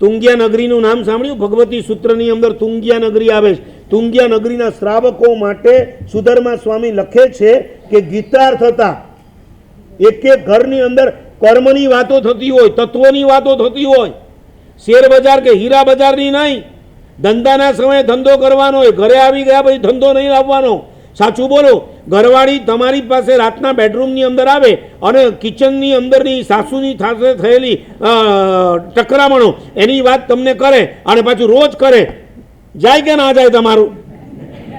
તુંગિયા નગરીનું નામ સાંભળ્યું? ભગવતી સૂત્રની અંદર તુંગિયા નગરી આવે છે. તુંગિયા નગરીના શ્રાવકો માટે સુધર્મા સ્વામી લખે છે કે ગીતાર થતા એક એક ઘરની અંદર કર્મની વાતો થતી હોય, તત્વોની વાતો થતી હોય. શેર બજાર કે હીરા બજારની નહીં. ધંધાના સમયે ધંધો કરવાનો હોય, ઘરે આવી ગયા પછી ધંધો નહીં લાવવાનો. સાચું બોલો? ઘરવાળી તમારી પાસે રાતના બેડરૂમની અંદર આવે અને કિચનની અંદરની સાસુની સાથે થયેલી ટકરામણો, એની વાત તમને કરે અને પાછું રોજ કરે, જાય કે ના જાય તમારું?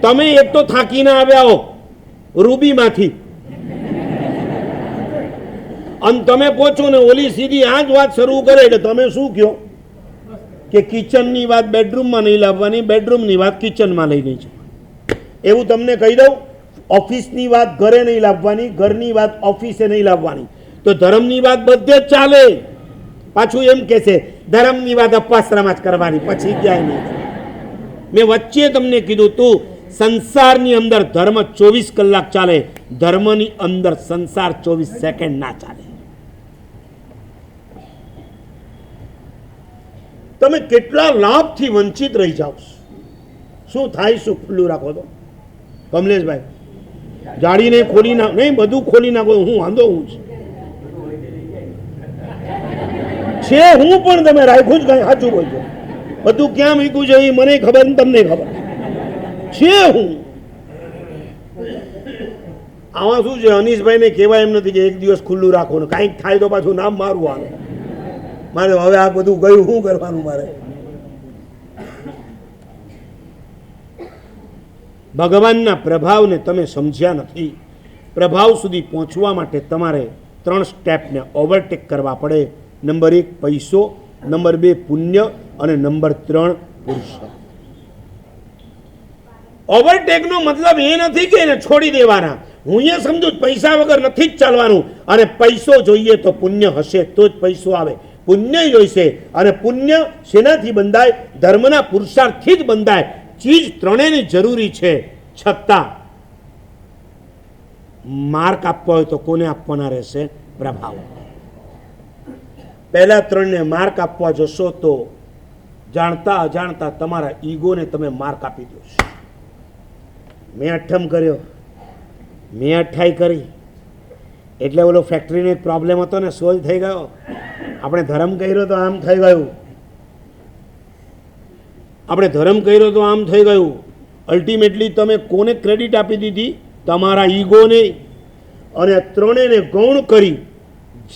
તમે એક તો થાકીને આવ્યા હો, રૂબીમાંથી. અને તમે પહોંચો ને ઓલી સીધી આ જ વાત શરૂ કરે એટલે તમે શું કહો? કે કિચનની વાત બેડરૂમમાં નહીં લાવવાની, બેડરૂમની વાત કિચનમાં લઈ ગઈ જવાની એવું તમને કહી દઉં, ઓફિસની વાત ઘરે નહીં લાવવાની, ઘરની વાત ઓફિસે નહીં લાવવાની. તો ધર્મની વાત બધે જ ચાલે. પાછું એમ કે છે, ધર્મની વાત અપાસરામાં જ કરવાની, પછી ક્યાંય નહીં. મેં વચ્ચે તમને કીધું તું, સંસારની અંદર ધર્મ ચોવીસ કલાક ચાલે, ધર્મની અંદર સંસાર ચોવીસ સેકન્ડ ના ચાલે. તમે કેટલા લાભથી વંચિત રહી જાઓ શું થાય, શું ખુલ્લું રાખો તો કમલેશભાઈ, જાળીને ખોલી ના નહીં, બધું ખોલી નાખો, હું વાંધો હું છે. છે હું પણ તમે રાખ્યું જ કઈ, સાચું બોલજો. બધું ક્યાં મૂક્યું છે એ મને ખબર ને તમને ખબર. છે હું. આમાં શું છે, અનીશભાઈને કહેવાય એમ નથી કે એક દિવસ ખુલ્લું રાખો ને, કાંઈક થાય તો પાછું નામ મારવું આવે. મારે હવે આ બધું ગયું, શું કરવાનું મારે? ભગવાનના પ્રભાવને તમે સમજ્યા નથી. પ્રભાવ સુધી પહોંચવા માટે તમારે ત્રણ સ્ટેપને ઓવરટેક કરવા પડે. નંબર એક, પૈસો. નંબર બે, પુણ્ય. અને નંબર ત્રણ પુરુષાર્થ ઓવરટેકનો મતલબ એ નથી કે એને છોડી દેવાના. હું એ સમજુ પૈસા વગર નથી જ ચાલવાનું. અને પૈસો જોઈએ તો પુણ્ય હશે, તો જ પૈસો આવે. પુણ્ય જોઈશે, અને પુણ્ય શેનાથી બંધાય? ધર્મના પુરુષાર્થથી જ બંધાય. ચીજ ત્રણેયની જરૂરી છે, છતાં માર્ક આપવો હોય તો કોને આપવાના રહેશે? પ્રભાવ. પહેલા ત્રણને માર્ક આપવા જશો તો જાણતા અજાણતા તમારા ઈગોને તમે માર્ક આપી દો. મેં અઠ્ઠમ કર્યો. મેં અઠ્ઠાઈ કરી. એટલે ઓલો ફેક્ટરીનો એક પ્રોબ્લેમ હતો ને, સોલ્વ થઈ ગયો. આપણે ધર્મ કર્યો તો આમ થઈ ગયું. આપણે ધર્મ કર્યો તો આમ થઈ ગયું. અલ્ટિમેટલી તમે કોને ક્રેડિટ આપી દીધી? તમારા ઈગોને અને ત્રણેયને ગૌણ કરી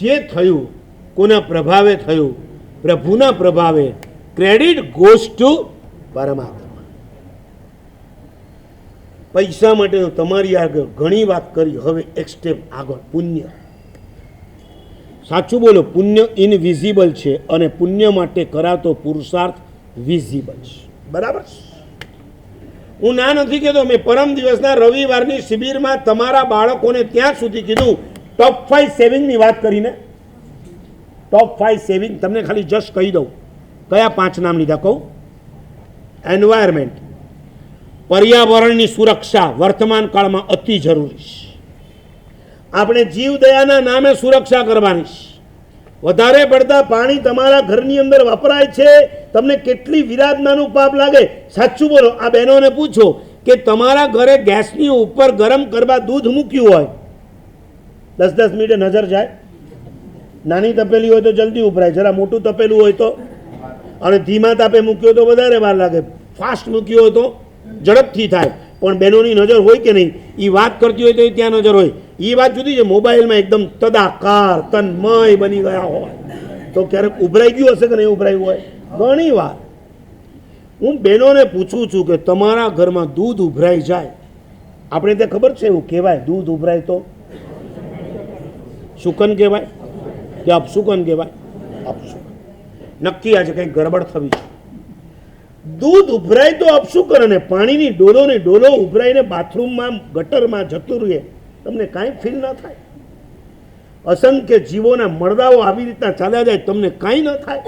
જે થયું, કોના પ્રભાવે થયું? પ્રભુના પ્રભાવે ક્રેડિટ ગોઝ ટુ પરમાત્મા. પૈસા માટે તમારી આગળ ઘણી વાત કરી. હવે એક સ્ટેપ આગળ, પુણ્ય. સાચું બોલો, પુણ્ય ઇનવિઝિબલ છે અને પુણ્ય માટે કરાતો પુરુષાર્થ વિઝિબલ. બરાબર? હું ના નથી કહેતો મેં પરમ દિવસના રવિવારની શિબિરમાં તમારા બાળકોને ત્યાં સુધી કીધું ટોપ ફાઈવ સેવિંગની વાત કરીને. ટોપ ફાઈવ સેવિંગ તમને ખાલી જસ્ટ કહી દઉં. કયા પાંચ નામ લીધા કહું? એન્વાયરમેન્ટ પર્યાવરણની સુરક્ષા વર્તમાન કાળમાં અતિ જરૂરી છે. આપણે જીવદયાના નામે સુરક્ષા કરવાની છે. વધારે પડતા પાણી તમારા ઘરની અંદર વપરાય છે. તમને કેટલી વિરાધનાનું પાપ લાગે? સાચું બોલો, આ બહેનોને પૂછો કે તમારા ઘરે ગેસની ઉપર ગરમ કરવા દૂધ મૂક્યું હોય, દસ દસ મિનિટે નજર જાય. નાની તપેલી હોય તો જલ્દી ઉભરાય, જરા મોટું તપેલું હોય તો. અને ધીમા તાપે મૂક્યો તો વધારે વાર લાગે. ફાસ્ટ મૂક્યો હોય તો ઝડપથી થાય. પણ બહેનોની નજર હોય કે નહીં? એ વાત કરતી હોય તો ત્યાં નજર હોય. એ વાત જુદી છે, મોબાઈલમાં એકદમ તદાકાર, તન્મય બની ગયા હોય. તો ક્યારેક ઉભરાઈ ગયું હશે કે નહીં ઉભરાયું હોય? ઘણી વાર. હું બહેનોને પૂછું છું કે તમારા ઘરમાં દૂધ ઉભરાઈ જાય? આપણે ત્યાં ખબર છે એવું કહેવાય, દૂધ ઉભરાય તો? શુકન કહેવાય? કે અપશુકન કહેવાય? અપશુકન નક્કી આજે કંઈક ગરબડ થવી છે. દૂધ ઉભરાય તો અપશુકન અને પાણીની ડોલો ને ડોલો ઉભરાઈને બાથરૂમમાં, ગટરમાં જતું રહે. તમને કાંઈ ફીલ ના થાય. અસંખ્ય જીવોના મળદાઓ આવી રીતના ચાલ્યા જાય, તમને કાંઈ ન થાય.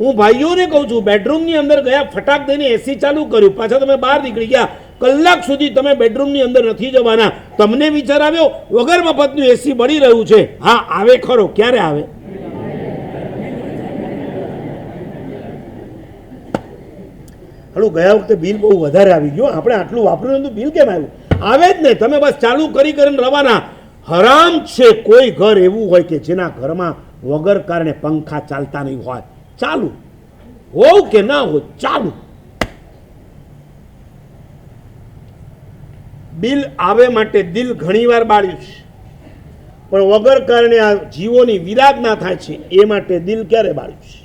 હું ભાઈઓને કહું છું, બેડરૂમની અંદર ગયા, ફટાક દઈને એસી ચાલુ કર્યું. પાછા તમે બહાર નીકળી ગયા. કલાક સુધી તમે બેડરૂમની અંદર નથી જવાના. તમને વિચાર આવ્યો, વગર મફતનું એસી બળી રહ્યું છે. હા, આવે ખરો. ક્યારે આવે? હલો, ગયા વખતે બિલ બહુ વધારે આવી ગયું. આપણે આટલું વાપર્યું હતું બિલ કેમ આવ્યું? આવે જ નહીં તમે બસ ચાલુ કરી કરીને રવાના. હરામ છે કોઈ ઘર એવું હોય કે જેના ઘરમાં વગર કારણે પંખા ચાલતા નહીં હોય. ચાલુ. હોવ કે ના હોય ચાલુ. બિલ આવે માટે દિલ ઘણીવાર બાળ્યું છે. પણ વગર કારણે આ જીવોની વિરાગના થાય છે. એ માટે દિલ ક્યારે બાળ્યું છે?